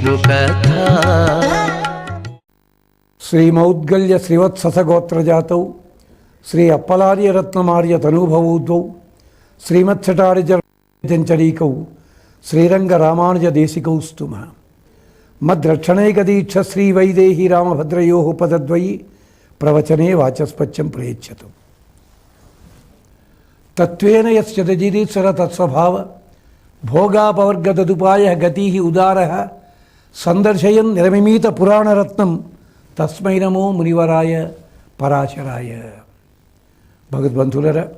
विष्णु कथा। श्री विष्णुकथा श्रीमौद्गल्य श्रीवत्ससगोत्रजातौ, श्री अप्पलार्यरत्नमार्य तनूभवौद्वौ श्रीमत्सटार्यजञ्चरीकौ श्रीरङ्गरामानुजदेशिकौ स्तुमः। मद्रक्षणैकदीक्षश्रीवैदेही रामभद्रयोः पदद्वयी, प्रवचने वाचस्पत्यं प्रयच्छतु। तत्त्वेन यस्य तजिदीश्वर तत्स्वभाव भोगापवर्गतदुपायः गतिः उदारः సందర్శయన్ నిరమిమీత పురాణరత్నం. తస్మై నమో మునివరాయ పరాశరాయ. భగవద్బంధులర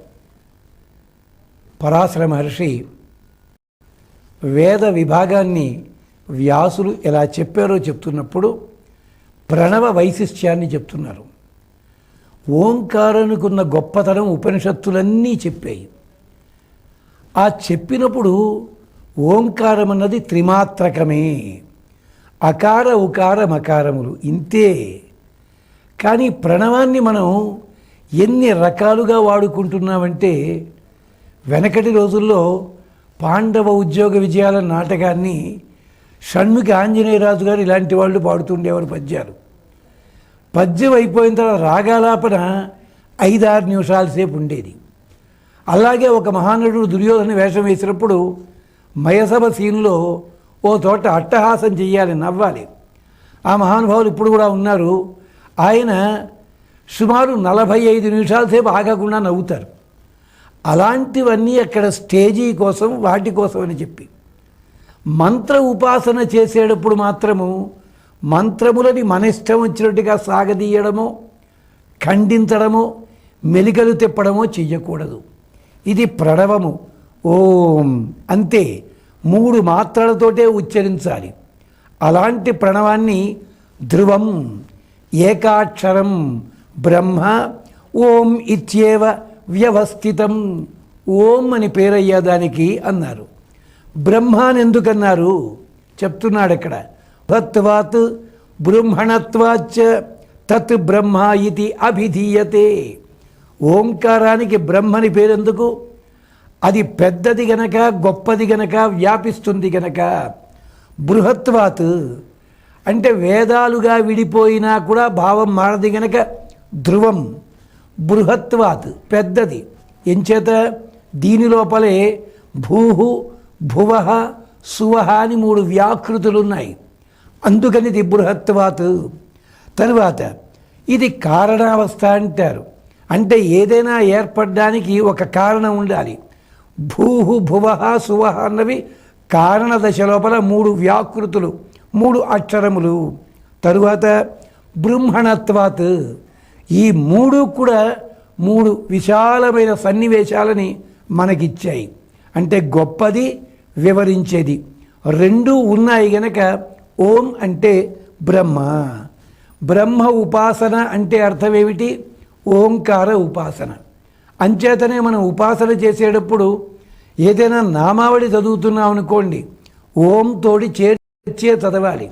పరాశర మహర్షి వేద విభాగాన్ని వ్యాసులు ఎలా చెప్పారో చెప్తున్నప్పుడు ప్రణవ వైశిష్ట్యాన్ని చెప్తున్నారు. ఓంకారానికున్న గొప్పతనం ఉపనిషత్తులన్నీ చెప్పాయి. ఆ చెప్పినప్పుడు ఓంకారం అన్నది త్రిమాత్రకమే. అకార ఉకార మకారములు ఇంతే. కానీ ప్రణవాన్ని మనం ఎన్ని రకాలుగా వాడుకుంటున్నామంటే వెనకటి రోజుల్లో పాండవ ఉద్యోగ విజయాల నాటకాన్ని షణ్ముఖ ఆంజనేయరాజు గారు ఇలాంటి వాళ్ళు పాడుతుండేవారు పద్యాలు. పద్యం అయిపోయిన తర్వాత రాగాలాపన ఐదారు నిమిషాల సేపు ఉండేది. అలాగే ఒక మహానటుడు దుర్యోధన వేషం వేసినప్పుడు మయసభ సీన్లో ఓ చోట అట్టహాసం చెయ్యాలి నవ్వాలి. ఆ మహానుభావులు ఇప్పుడు కూడా ఉన్నారు. ఆయన సుమారు నలభై ఐదు నిమిషాల సేపు ఆగకుండా నవ్వుతారు. అలాంటివన్నీ అక్కడ స్టేజీ కోసం వాటి కోసం అని చెప్పి. మంత్ర ఉపాసన చేసేటప్పుడు మాత్రము మంత్రములని మన ఇష్టం వచ్చినట్టుగా సాగదీయడమో ఖండించడమో మెలికలు తిప్పడమో చెయ్యకూడదు. ఇది ప్రణవము. ఓం. అంతే. మూడు మాత్రలతోటే ఉచ్చరించాలి. అలాంటి ప్రణవాన్ని ధ్రువం ఏకాక్షరం బ్రహ్మ ఓం ఇత్యేవ వ్యవస్థితం ఓం అని పేరయ్యేదానికి అన్నారు. బ్రహ్మాని ఎందుకన్నారు చెప్తున్నాడు ఇక్కడ భత్వాత్ బ్రహ్మణత్వాచ తత్ బ్రహ్మ ఇది అభిధీయతే. ఓంకారానికి బ్రహ్మని పేరెందుకు? అది పెద్దది గనక గొప్పది గనక వ్యాపిస్తుంది గనక బృహత్వాత్ అంటే వేదాలుగా విడిపోయినా కూడా భావం మారది గనక ధ్రువం బృహత్వాత్ పెద్దది. ఎంచేత దీని లోపలే భూహు భువ సువహ అని మూడు వ్యాకృతులు ఉన్నాయి అందుకని ఇది బృహత్వాత్. తరువాత ఇది కారణావస్థ అంటారు. అంటే ఏదైనా ఏర్పడడానికి ఒక కారణం ఉండాలి. భూహు భువ సువహ అన్నవి కారణ దశ లోపల మూడు వ్యాకృతులు మూడు అక్షరములు. తరువాత బ్రహ్మణత్వాత్. ఈ మూడు కూడా మూడు విశాలమైన సన్నివేశాలని మనకిచ్చాయి. అంటే గొప్పది వివరించేది. రెండు ఉన్నాయి గనక ఓం అంటే బ్రహ్మ. బ్రహ్మ ఉపాసన అంటే అర్థం ఏమిటి ఓంకార ఉపాసన. అంచేతనే మనం ఉపాసన చేసేటప్పుడు ఏదైనా నామావళి చదువుతున్నాం అనుకోండి ఓం తోడి చేర్చే చదవాలి.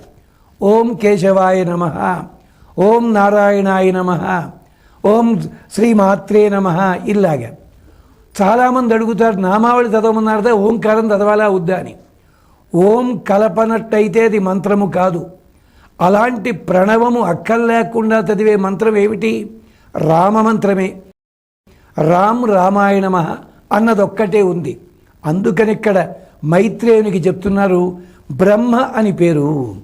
ఓం కేశవాయ నమ ఓం నారాయణాయ నమ ఓం శ్రీమాత్రే నమ ఇలాగా. చాలామంది అడుగుతారు నామావళి చదవమన్నారదా ఓంకారం చదవాలా వద్దా అని. ఓం కలపనట్టయితే అది మంత్రము కాదు. అలాంటి ప్రణవము అక్కర్లేకుండా చదివే మంత్రం ఏమిటి? రామమంత్రమే రామ్ రామాయణమ అన్నదొక్కటే ఉంది. అందుకని ఇక్కడ మైత్రేయునికి చెప్తున్నారు బ్రహ్మ అని పేరు.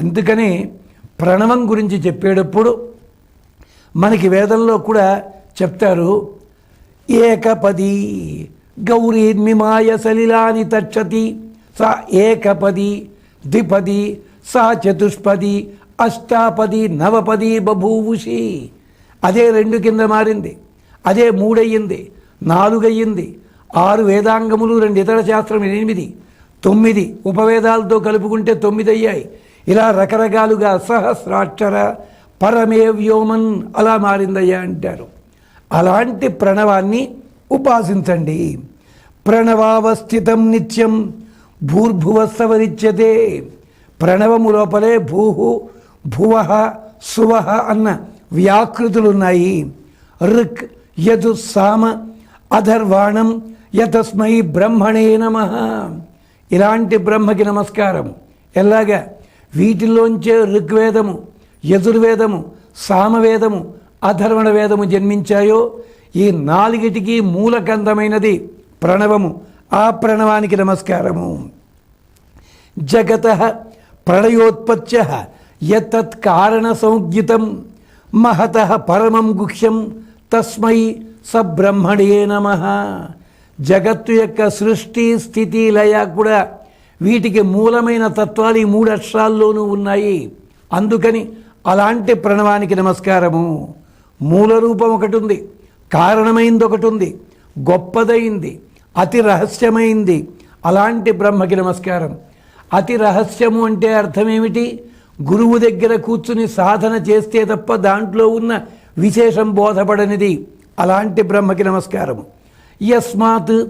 అందుకని ప్రణవం గురించి చెప్పేటప్పుడు మనకి వేదంలో కూడా చెప్తారు ఏకపది గౌరీర్మిమాయ సలిలాని తచ్చతి సా ఏకపది ద్విపది సా చతుష్పది అష్టాపది నవపది బభూవుషి. అదే రెండు కింద మారింది. అదే మూడయ్యింది నాలుగయ్యింది ఆరు వేదాంగములు రెండు ఇతర శాస్త్రం ఎనిమిది తొమ్మిది ఉపవేదాలతో కలుపుకుంటే తొమ్మిది అయ్యాయి ఇలా రకరకాలుగా సహస్రాక్షర పరమే వ్యోమన్ అలా మారిందయ్యా అంటారు. అలాంటి ప్రణవాన్ని ఉపాసించండి. ప్రణవావస్థితం నిత్యం భూర్భువస్సవరిచ్యతే ప్రణవము లోపలే భూహు భువ సువహ అన్న వ్యాకృతులున్నాయి. రుక్ యదు సామ అధర్వాణం యతస్మై బ్రహ్మణే నమ. ఇలాంటి బ్రహ్మకి నమస్కారం. ఎలాగా? వీటిలోంచే ఋగ్వేదము యజుర్వేదము సామవేదము అధర్వణ వేదము జన్మించాయో ఈ నాలుగిటికి మూలకందమైనది ప్రణవము. ఆ ప్రణవానికి నమస్కారము. జగత ప్రళయోత్పత్య యతత్ కారణ సంజ్ఞితం మహత పరమం గుహ్యం తస్మై సబ్రహ్మణే నమ. జగత్తు యొక్క సృష్టి స్థితి లయ కూడా వీటికి మూలమైన తత్వాలు ఈ మూడు అక్షరాల్లోనూ ఉన్నాయి. అందుకని అలాంటి ప్రణవానికి నమస్కారము. మూల రూపం ఒకటి ఉంది కారణమైంది ఒకటి ఉంది గొప్పదైంది అతి రహస్యమైంది. అలాంటి బ్రహ్మకి నమస్కారం. అతి రహస్యము అంటే అర్థమేమిటి? గురువు దగ్గర కూర్చుని సాధన చేస్తే తప్ప దాంట్లో ఉన్న విశేషం బోధపడనిది. అలాంటి బ్రహ్మకి నమస్కారము. యస్మాత్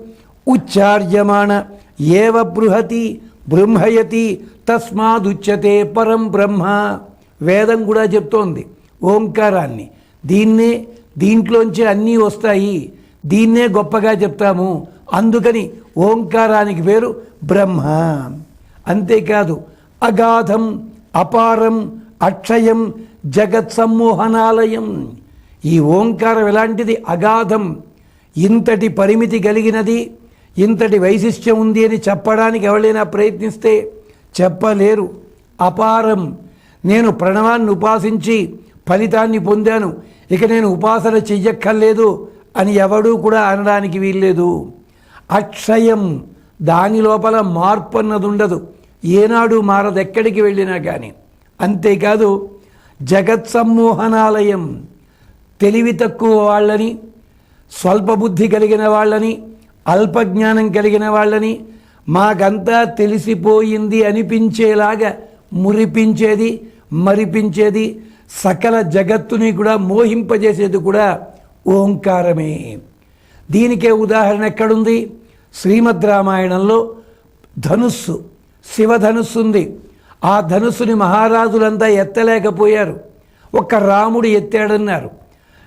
ఉచ్చార్యమాణ ఏవ బృహతి బృంహయతి తస్మాదుచ్యతే పరం బ్రహ్మ. వేదం కూడా చెప్తోంది ఓంకారాన్ని. దీన్నే దీంట్లోంచి అన్నీ వస్తాయి. దీన్నే గొప్పగా చెప్తాము. అందుకని ఓంకారానికి పేరు బ్రహ్మ. అంతేకాదు అగాధం అపారం అక్షయం జగత్ సమ్మోహనాలయం. ఈ ఓంకారం ఎలాంటిది? అగాధం. ఇంతటి పరిమితి కలిగినది ఇంతటి వైశిష్ట్యం ఉంది అని చెప్పడానికి ఎవరైనా ప్రయత్నిస్తే చెప్పలేరు. అపారం. నేను ప్రణవాన్ని ఉపాసించి ఫలితాన్ని పొందాను. ఇక నేను ఉపాసన చెయ్యక్కర్లేదు అని ఎవడూ కూడా అనడానికి వీల్లేదు. అక్షయం. దాని లోపల మార్పు అన్నది ఉండదు ఏనాడు మారదు ఎక్కడికి వెళ్ళినా కానీ అంతేకాదు జగత్ సమ్మోహనాలయం తెలివి తక్కువ వాళ్ళని స్వల్పబుద్ధి కలిగిన వాళ్ళని అల్పజ్ఞానం కలిగిన వాళ్ళని మాకంతా తెలిసిపోయింది అనిపించేలాగా మురిపించేది మరిపించేది సకల జగత్తుని కూడా మోహింపజేసేది కూడా ఓంకారమే. దీనికే ఉదాహరణ ఎక్కడుంది? శ్రీమద్ రామాయణంలో ధనుస్సు శివధనుస్సు ఉంది. ఆ ధనుస్సుని మహారాజులంతా ఎత్తలేకపోయారు. ఒక్క రాముడు ఎత్తాడన్నారు.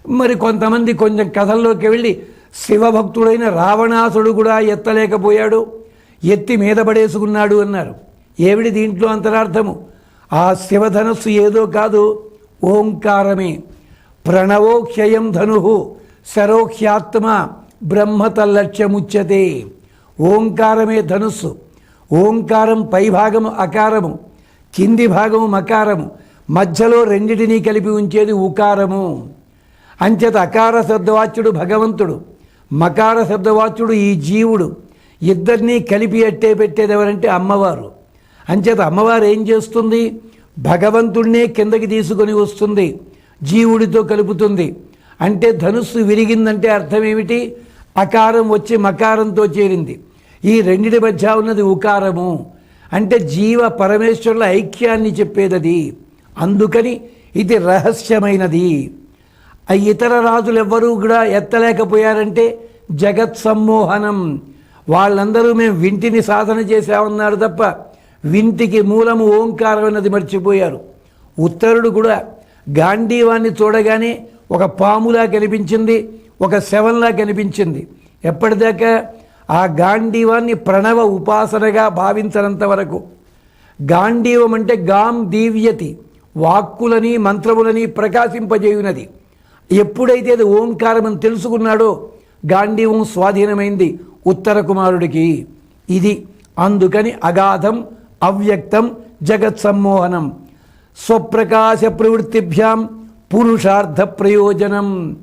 మరి కొంతమంది కొంచెం కథల్లోకి వెళ్ళి శివభక్తుడైన రావణాసుడు కూడా ఎత్తలేకపోయాడు. ఎత్తి మీద పడేసుకున్నాడు అన్నారు. ఏమిటి దీంట్లో అంతరార్థము? ఆ శివధనస్సు ఏదో కాదు ఓంకారమే. ప్రణవోక్షయం ధను శరోఖ్యాత్మ బ్రహ్మతల్లక్ష్యముచ్యతే ఓంకారమే ధనుస్సు. ఓంకారం పైభాగము అకారము. కింది భాగము మకారము మధ్యలో రెండిటినీ కలిపి ఉంచేది ఉకారము. అంచేత అకార శబ్దవాచ్యుడు భగవంతుడు మకార శబ్దవాచ్యుడు ఈ జీవుడు ఇద్దరినీ కలిపి అట్టే పెట్టేది ఎవరంటే అమ్మవారు. అంచేత అమ్మవారు ఏం చేస్తుంది? భగవంతుడినే కిందకి తీసుకొని వస్తుంది జీవుడితో కలుపుతుంది. అంటే ధనుస్సు విరిగిందంటే అర్థం ఏమిటి? అకారం వచ్చి మకారంతో చేరింది. ఈ రెండిటి మధ్య ఉన్నది ఉకారము. అంటే జీవ పరమేశ్వరుల ఐక్యాన్ని చెప్పేదది. అందుకని ఇది రహస్యమైనది. ఆ ఇతర రాజులు ఎవ్వరూ కూడా ఎత్తలేకపోయారంటే జగత్ సమ్మోహనం. వాళ్ళందరూ మేము వింటిని సాధన చేశామన్నారు తప్ప వింటికి మూలము ఓంకారం అన్నది మర్చిపోయారు. ఉత్తరుడు కూడా గాంధీవాన్ని చూడగానే ఒక పాములా కనిపించింది ఒక శవంలా కనిపించింది. ఎప్పటిదాకా ఆ గాంధీవాన్ని ప్రణవ ఉపాసనగా భావించనంత వరకు గాంధీవం అంటే గాం దీవ్యతి వాక్కులని మంత్రములని ప్రకాశింపజేయునది. ఎప్పుడైతే అది ఓంకారం అని తెలుసుకున్నాడో గాంధీవం స్వాధీనమైంది ఉత్తర కుమారుడికి. ఇది అందుకని అగాధం అవ్యక్తం జగత్ సమ్మోహనం. స్వప్రకాశ ప్రవృత్తిభ్యాం పురుషార్థ ప్రయోజనం.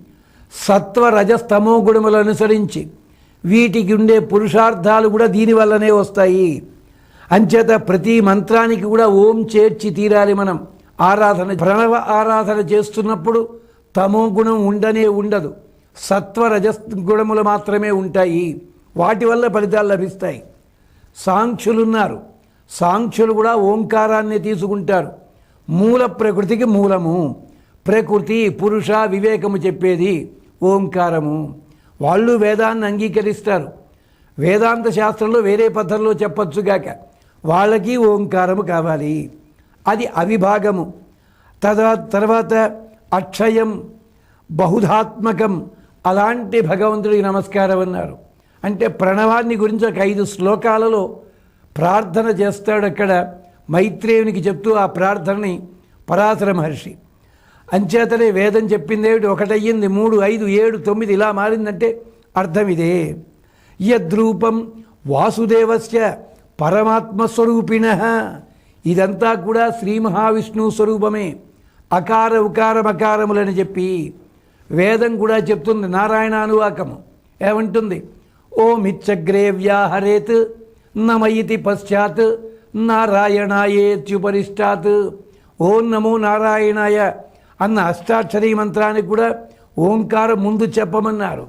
సత్వరజస్తమో గుణములు అనుసరించి వీటికి ఉండే పురుషార్థాలు కూడా దీనివల్లనే వస్తాయి. అంచేత ప్రతి మంత్రానికి కూడా ఓం చేర్చి తీరాలి మనం. ఆరాధన ప్రణవ ఆరాధన చేస్తున్నప్పుడు తమో గుణం ఉండనే ఉండదు. సత్వ గుణములు మాత్రమే ఉంటాయి. వాటి వల్ల ఫలితాలు లభిస్తాయి. సాంఖ్యులున్నారు. సాంఖ్యులు కూడా ఓంకారాన్ని తీసుకుంటారు. మూల ప్రకృతికి మూలము. ప్రకృతి పురుష వివేకము చెప్పేది ఓంకారము. వాళ్ళు వేదాన్ని అంగీకరిస్తారు. వేదాంత శాస్త్రంలో వేరే పద్ధతిలో చెప్పొచ్చుగాక వాళ్ళకి ఓంకారము కావాలి. అది అవిభాగము. తదా తర్వాత అక్షయం బహుధాత్మకం అలాంటి భగవంతుడికి నమస్కారం అన్నారు. అంటే ప్రణవాన్ని గురించి ఒక ఐదు శ్లోకాలలో ప్రార్థన చేస్తాడు అక్కడ మైత్రేయునికి చెప్తూ ఆ ప్రార్థనని పరాశర మహర్షి. అంచేతనే వేదం చెప్పిందేమిటి ఒకటయ్యింది మూడు ఐదు ఏడు తొమ్మిది ఇలా మారిందంటే అర్థం ఇదే యద్రూపం వాసుదేవస్య పరమాత్మస్వరూపిణ. ఇదంతా కూడా శ్రీ మహావిష్ణు స్వరూపమే. అకార ఉకార మకారములని చెప్పి వేదం కూడా చెప్తుంది. నారాయణానువాకము ఏమంటుంది? ఓమిచ్చగ్రే వ్యాహరేత్ నమయితి పశ్చాత్ నారాయణాయేత్యుపరిష్టాత్ ఓం నమో నారాయణాయ అన్న అష్టాక్షరీ మంత్రానికి కూడా ఓంకారం ముందు చెప్పమన్నారు.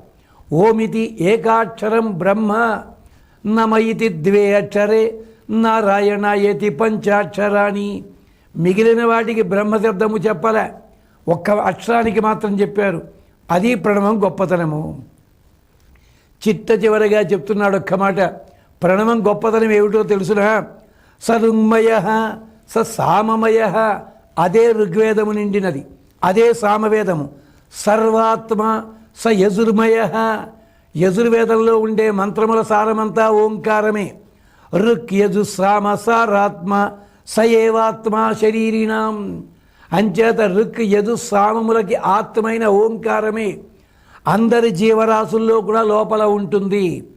ఓమితి ఏకాక్షరం బ్రహ్మ నమయితి ద్వే అక్షరే నారాయణాయేతి పంచాక్షరాణి. మిగిలిన వాటికి బ్రహ్మశబ్దము చెప్పలే. ఒక్క అక్షరానికి మాత్రం చెప్పారు. అది ప్రణవం గొప్పతనము. చిట్ట చివరగా చెప్తున్నాడు ఒక్క మాట. ప్రణవం గొప్పతనం ఏమిటో తెలుసునా? సరుంగ్మయ స సామమయ అదే ఋగ్వేదము నిండినది. అదే సామవేదము. సర్వాత్మ స యజుర్మయ. యజుర్వేదంలో ఉండే మంత్రముల సారమంతా ఓంకారమే. ఋక్ యజు సామ సారాత్మ స ఏవాత్మ శరీరిణాం. అంచేత ఋక్ యజు సామములకి ఆత్మైన ఓంకారమే. అందరి జీవరాశుల్లో కూడా లోపల ఉంటుంది.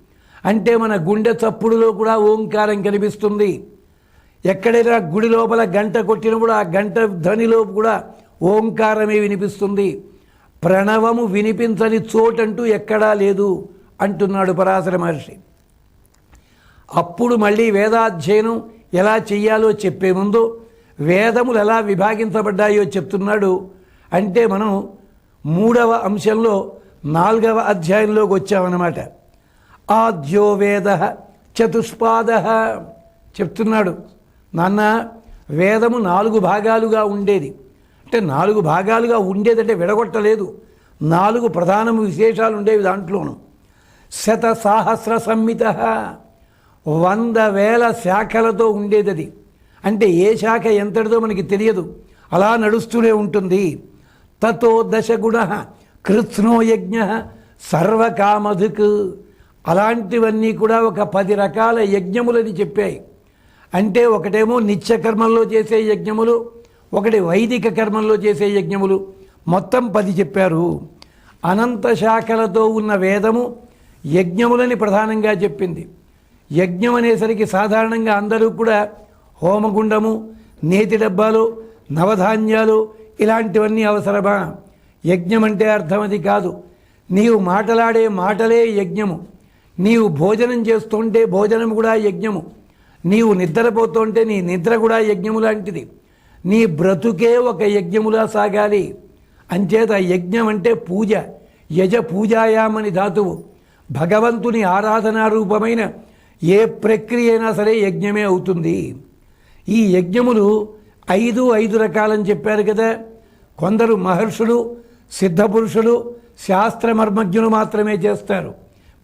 అంటే మన గుండె చప్పుడులో కూడా ఓంకారం కనిపిస్తుంది. ఎక్కడైనా గుడి లోపల గంట కొట్టినప్పుడు ఆ గంట ధ్వనిలో కూడా ఓంకారమే వినిపిస్తుంది. ప్రణవము వినిపించని చోటంటూ ఎక్కడా లేదు అంటున్నాడు పరాశర మహర్షి. అప్పుడు మళ్ళీ వేదాధ్యయనం ఎలా చెయ్యాలో చెప్పే ముందు వేదములు ఎలా విభాగించబడ్డాయో చెప్తున్నాడు. అంటే మనం మూడవ అంశంలో నాలుగవ అధ్యాయంలోకి వచ్చామన్నమాట. ఆద్యో వేద చతుష్పాద చెప్తున్నాడు. నాన్న వేదము నాలుగు భాగాలుగా ఉండేది. అంటే నాలుగు భాగాలుగా ఉండేదంటే విడగొట్టలేదు. నాలుగు ప్రధాన విశేషాలు ఉండేవి దాంట్లోనూ. శత సాహస్ర సంహిత వంద వేల శాఖలతో ఉండేది అంటే ఏ శాఖ ఎంతటిదో మనకి తెలియదు. అలా నడుస్తూనే ఉంటుంది. తతో దశగుణ కృత్స్నోయజ్ఞ సర్వకామధుక్. అలాంటివన్నీ కూడా ఒక పది రకాల యజ్ఞములని చెప్పాయి. అంటే ఒకటేమో నిత్యకర్మల్లో చేసే యజ్ఞములు ఒకటి వైదిక కర్మంలో చేసే యజ్ఞములు. మొత్తం పది చెప్పారు. అనంత శాఖలతో ఉన్న వేదము యజ్ఞములని ప్రధానంగా చెప్పింది. యజ్ఞం అనేసరికి సాధారణంగా అందరూ కూడా హోమగుండము నేతి డబ్బాలు నవధాన్యాలు ఇలాంటివన్నీ అవసరమా? యజ్ఞం అంటే అర్థం అది కాదు. నీవు మాటలాడే మాటలే యజ్ఞము. నీవు భోజనం చేస్తుంటే భోజనం కూడా యజ్ఞము. నీవు నిద్రపోతుంటే నీ నిద్ర కూడా యజ్ఞము లాంటిది. నీ బ్రతుకే ఒక యజ్ఞములా సాగాలి. అంచేత యజ్ఞం అంటే పూజ యజ పూజాయామని ధాతువు. భగవంతుని ఆరాధనా రూపమైన ఏ ప్రక్రియ అయినా సరే యజ్ఞమే అవుతుంది. ఈ యజ్ఞములు ఐదు ఐదు రకాలని చెప్పారు కదా. కొందరు మహర్షులు సిద్ధపురుషులు శాస్త్రమర్మజ్ఞులు మాత్రమే చేస్తారు.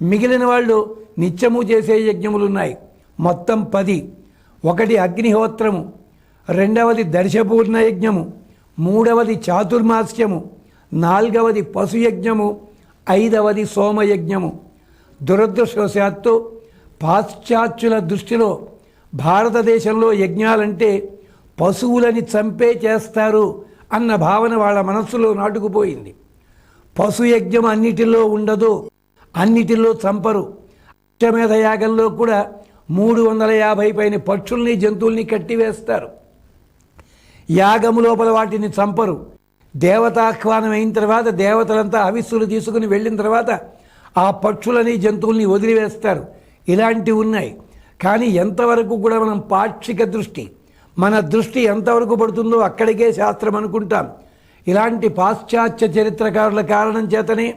మిగిలిన వాళ్ళు నిత్యము చేసే యజ్ఞములు ఉన్నాయి మొత్తం పది. ఒకటి అగ్నిహోత్రము రెండవది దర్శపూర్ణ యజ్ఞము మూడవది చాతుర్మాస్యము నాలుగవది పశుయజ్ఞము ఐదవది సోమయజ్ఞము. దురదృష్టవశాత్తు పాశ్చాత్యుల దృష్టిలో భారతదేశంలో యజ్ఞాలంటే పశువులని చంపే చేస్తారు అన్న భావన వాళ్ళ మనస్సులో నాటుకుపోయింది. పశు యజ్ఞం అన్నిటిలో ఉండదు అన్నిటిలో చంపరు. అక్షమేధ యాగంలో కూడా మూడు వందల యాభై పైన పక్షుల్ని జంతువుల్ని కట్టివేస్తారు. యాగము లోపల వాటిని చంపరు. దేవతాహ్వానం అయిన తర్వాత దేవతలంతా హవిస్సులు తీసుకుని వెళ్ళిన తర్వాత ఆ పక్షులని జంతువుల్ని వదిలివేస్తారు. ఇలాంటివి ఉన్నాయి. కానీ ఎంతవరకు కూడా మనం పాక్షిక దృష్టి మన దృష్టి ఎంతవరకు పడుతుందో అక్కడికే శాస్త్రం అనుకుంటాం. ఇలాంటి పాశ్చాత్య చరిత్రకారుల కారణం చేతనే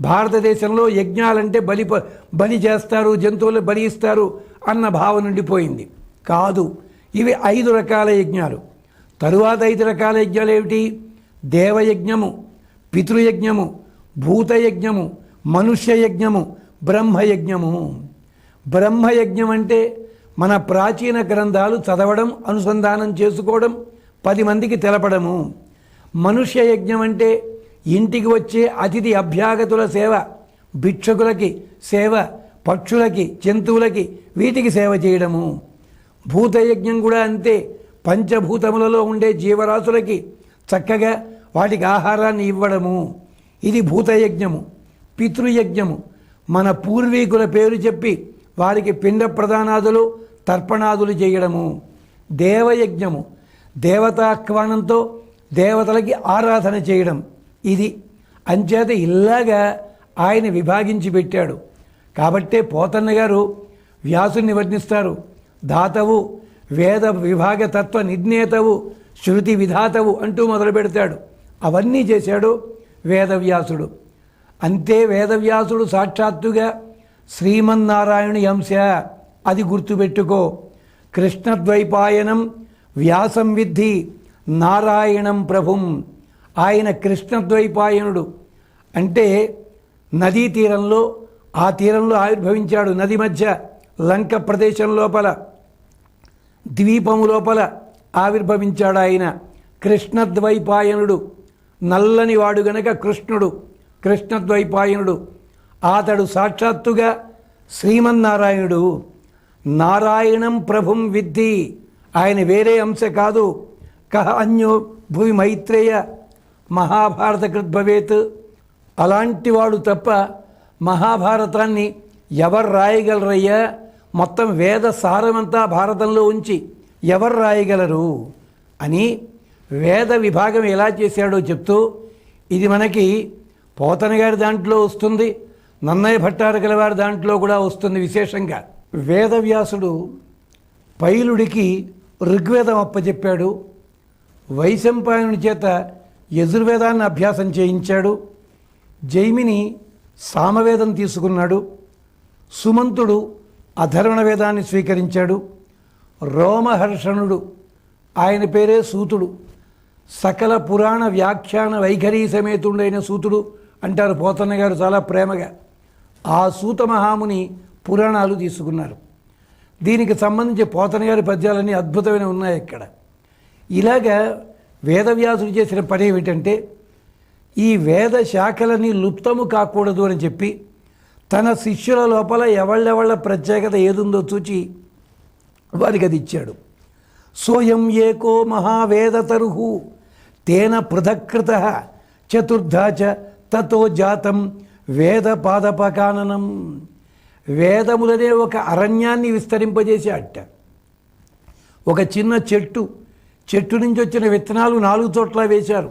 భారతదేశంలో యజ్ఞాలంటే బలి ప- బలి చేస్తారు జంతువులు బలి ఇస్తారు అన్న భావన ఉండిపోయింది. కాదు. ఇవి ఐదు రకాల యజ్ఞాలు. తరువాత ఐదు రకాల యజ్ఞాలు ఏమిటి దేవయజ్ఞము పితృయజ్ఞము భూతయజ్ఞము మనుష్య యజ్ఞము బ్రహ్మయజ్ఞము. బ్రహ్మయజ్ఞం అంటే మన ప్రాచీన గ్రంథాలు చదవడం అనుసంధానం చేసుకోవడం పది మందికి తెలపడము. మనుష్య యజ్ఞం అంటే ఇంటికి వచ్చే అతిథి అభ్యాగతుల సేవ భిక్షకులకి సేవ పక్షులకి జంతువులకి వీటికి సేవ చేయడము. భూతయజ్ఞం కూడా అంతే. పంచభూతములలో ఉండే జీవరాశులకి చక్కగా వాటికి ఆహారాన్ని ఇవ్వడము. ఇది భూతయజ్ఞము పితృయజ్ఞము. మన పూర్వీకుల పేరు చెప్పి వారికి పిండ ప్రదానాదులు తర్పణాదులు చేయడము. దేవయజ్ఞము దేవతాహ్వానంతో దేవతలకి ఆరాధన చేయడం. ఇది అంచేత ఇలాగా ఆయన విభాగించి పెట్టాడు. కాబట్టే పోతన్న గారు వ్యాసుని వర్ణిస్తారు దాతవు వేద విభాగ తత్వ నిర్ణేతవు శృతి విధాతవు అంటూ మొదలు పెడతాడు. అవన్నీ చేశాడు వేదవ్యాసుడు. అంతే వేదవ్యాసుడు సాక్షాత్తుగా శ్రీమన్నారాయణుని అంశ. అది గుర్తుపెట్టుకో. కృష్ణద్వైపాయనం వ్యాసం విద్ధి నారాయణం ప్రభుం. ఆయన కృష్ణద్వైపాయనుడు. అంటే నదీ తీరంలో ఆ తీరంలో ఆవిర్భవించాడు నది మధ్య లంక ప్రదేశం లోపల. ద్వీపము లోపల ఆవిర్భవించాడు ఆయన. కృష్ణద్వైపాయనుడు నల్లని వాడు గనక కృష్ణుడు కృష్ణద్వైపాయనుడు. అతడు సాక్షాత్తుగా శ్రీమన్నారాయణుడు. నారాయణం ప్రభుం విద్ధి. ఆయన వేరే అంశ కాదు. కహ అన్యో భూమి మైత్రేయ మహాభారత కృద్భవేత్ అలాంటి వాడు తప్ప మహాభారతాన్ని ఎవరు రాయగలరయ్యా? మొత్తం వేద సారమంతా భారతంలో ఉంచి ఎవరు రాయగలరు అని వేద విభాగం ఎలా చేశాడో చెప్తూ ఇది మనకి పోతన గారి దాంట్లో వస్తుంది నన్నయ్య భట్టారకల వారి దాంట్లో కూడా వస్తుంది విశేషంగా. వేదవ్యాసుడు పైలుడికి ఋగ్వేదం అప్పచెప్పాడు వైశంపాయనుడి చేత యజుర్వేదాన్ని అభ్యాసం చేయించాడు జైమిని సామవేదం తీసుకున్నాడు సుమంతుడు అధర్వణ వేదాన్ని స్వీకరించాడు. రోమహర్షణుడు ఆయన పేరే సూతుడు. సకల పురాణ వ్యాఖ్యాన వైఖరీ సమేతుడైన సూతుడు అంటారు పోతన్న గారు చాలా ప్రేమగా. ఆ సూత మహాముని పురాణాలు తీసుకున్నారు. దీనికి సంబంధించి పోతన గారి పద్యాలన్నీ అద్భుతమైన ఉన్నాయి ఇక్కడ. ఇలాగా వేదవ్యాసుడు చేసిన పని ఏమిటంటే ఈ వేద శాఖలని లుప్తము కాకూడదు అని చెప్పి తన శిష్యుల లోపల ఎవళ్ళెవళ్ళ ప్రత్యేకత ఏదుందో చూచి వారికి అది ఇచ్చాడు. సోయం ఏకో మహావేదతరుహు తేన పృథక్కృత చతుర్థాచ చ తతో జాతం వేద పాదపకాననం వేదములనే ఒక అరణ్యాన్ని విస్తరింపజేసే అట్ట ఒక చిన్న చెట్టు చెట్టు నుంచి వచ్చిన విత్తనాలు నాలుగు చోట్ల వేశారు.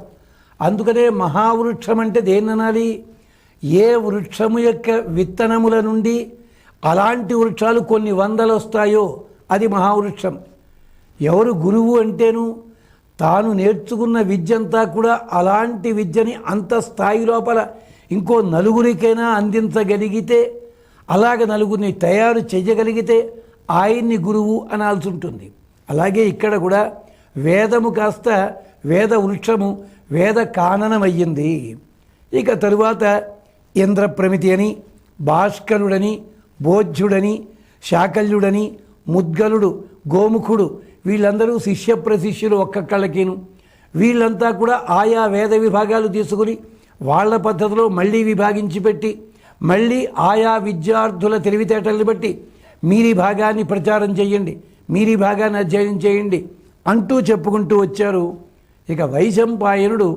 అందుకనే మహావృక్షం అంటే దేన్ననాలి? ఏ వృక్షము యొక్క విత్తనముల నుండి అలాంటి వృక్షాలు కొన్ని వందలు వస్తాయో అది మహావృక్షం. ఎవరు గురువు అంటేను తాను నేర్చుకున్న విద్యంతా కూడా అలాంటి విద్యని అంత స్థాయి లోపల ఇంకో నలుగురికైనా అందించగలిగితే అలాగ నలుగురిని తయారు చేయగలిగితే ఆయన్ని గురువు అనాల్సి ఉంటుంది. అలాగే ఇక్కడ కూడా వేదము కాస్త వేద వృక్షము వేద కాననమయ్యింది. ఇక తరువాత ఇంద్రప్రమితి అని భాస్కరుడని బోధ్యుడని శాకల్యుడని ముద్గలుడు గోముఖుడు వీళ్ళందరూ శిష్య ప్రశిష్యులు ఒక్కొక్కళ్ళకిను వీళ్ళంతా కూడా ఆయా వేద విభాగాలు తీసుకుని వాళ్ళ పద్ధతిలో మళ్ళీ విభాగించి పెట్టి మళ్ళీ ఆయా విద్యార్థుల తెలివితేటల్ని బట్టి మీరి భాగాన్ని ప్రచారం చేయండి మీరి భాగాన్ని అధ్యయనం చేయండి అంటూ చెప్పుకుంటూ వచ్చారు. ఇక వైశంపాయనుడు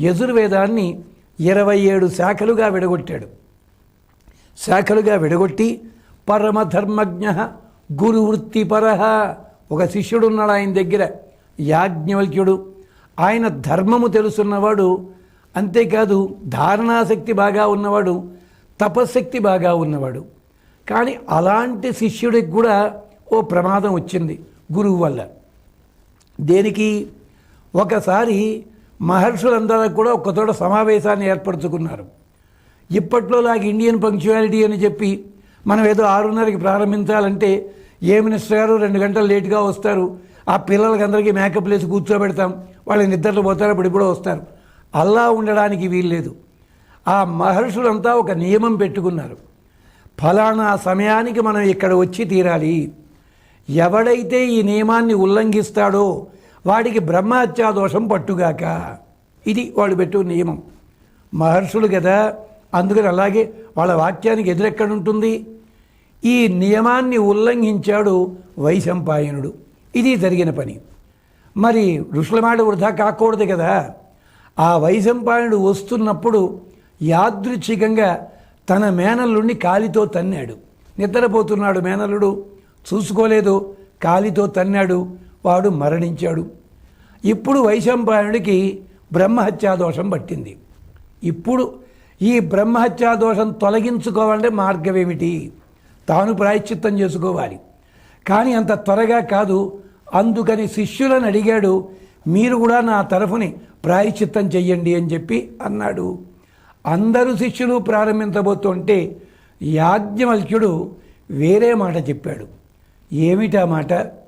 యజుర్వేదాన్ని ఇరవై ఏడు శాఖలుగా విడగొట్టాడు. శాఖలుగా విడగొట్టి పరమధర్మజ్ఞ గురువృత్తిపర ఒక శిష్యుడు ఉన్నాడు ఆయన దగ్గర యాజ్ఞవల్క్యుడు. ఆయన ధర్మము తెలుసున్నవాడు అంతేకాదు ధారణాశక్తి బాగా ఉన్నవాడు తపశక్తి బాగా ఉన్నవాడు. కానీ అలాంటి శిష్యుడికి కూడా ఓ ప్రమాదం వచ్చింది గురువు వల్ల. దేనికి? ఒకసారి మహర్షులందరూ కూడా ఒక సమావేశాన్ని ఏర్పరచుకున్నారు. ఇప్పట్లో లాగా ఇండియన్ పంక్చువాలిటీ అని చెప్పి మనం ఏదో ఆరున్నరకి ప్రారంభించాలంటే ఏ మినిస్టర్ గారు రెండు గంటలు లేట్గా వస్తారు ఆ పిల్లలకి అందరికీ మేకప్ వేసి కూర్చోబెడతాం వాళ్ళు నిద్రలు పోతారు అప్పుడు కూడా వస్తారు. అలా ఉండడానికి వీల్లేదు. ఆ మహర్షులంతా ఒక నియమం పెట్టుకున్నారు. ఫలానా సమయానికి మనం ఇక్కడ వచ్చి తీరాలి. ఎవడైతే ఈ నియమాన్ని ఉల్లంఘిస్తాడో వాడికి బ్రహ్మహత్యాదోషం పట్టుగాక. ఇది వాడు పెట్టు నియమం. మహర్షులు కదా అందుకని అలాగే వాళ్ళ వాక్యానికి ఎదురెక్కడుంటుంది? ఈ నియమాన్ని ఉల్లంఘించాడు వైశంపాయనుడు. ఇది జరిగిన పని. మరి ఋషుల మాట వృధా కాకూడదు కదా. ఆ వైశంపాయనుడు వస్తున్నప్పుడు యాదృచ్ఛికంగా తన మేనల్లుడిని కాలితో తన్నాడు. నిద్రపోతున్నాడు మేనల్లుడు. చూసుకోలేదు కాలితో తన్నాడు. వాడు మరణించాడు. ఇప్పుడు వైశంపాయనుడికి బ్రహ్మహత్యా దోషం పట్టింది. ఇప్పుడు ఈ బ్రహ్మహత్యా దోషం తొలగించుకోవాలంటే మార్గం ఏమిటి? తాను ప్రాయశ్చిత్తం చేసుకోవాలి. కానీ అంత త్వరగా కాదు. అందుకని శిష్యులను అడిగాడు మీరు కూడా నా తరఫుని ప్రాయశ్చిత్తం చెయ్యండి అని చెప్పి అన్నాడు. అందరూ శిష్యులు ప్రారంభించబోతుంటే యాజ్ఞవల్క్యుడు వేరే మాట చెప్పాడు. ఏమిటా మాట?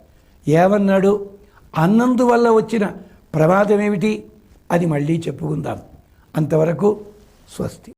ఏమన్నాడు? అన్నందువల్ల వచ్చిన ప్రమాదం ఏమిటి అది మళ్ళీ చెప్పుకుందాం. అంతవరకు స్వస్తి.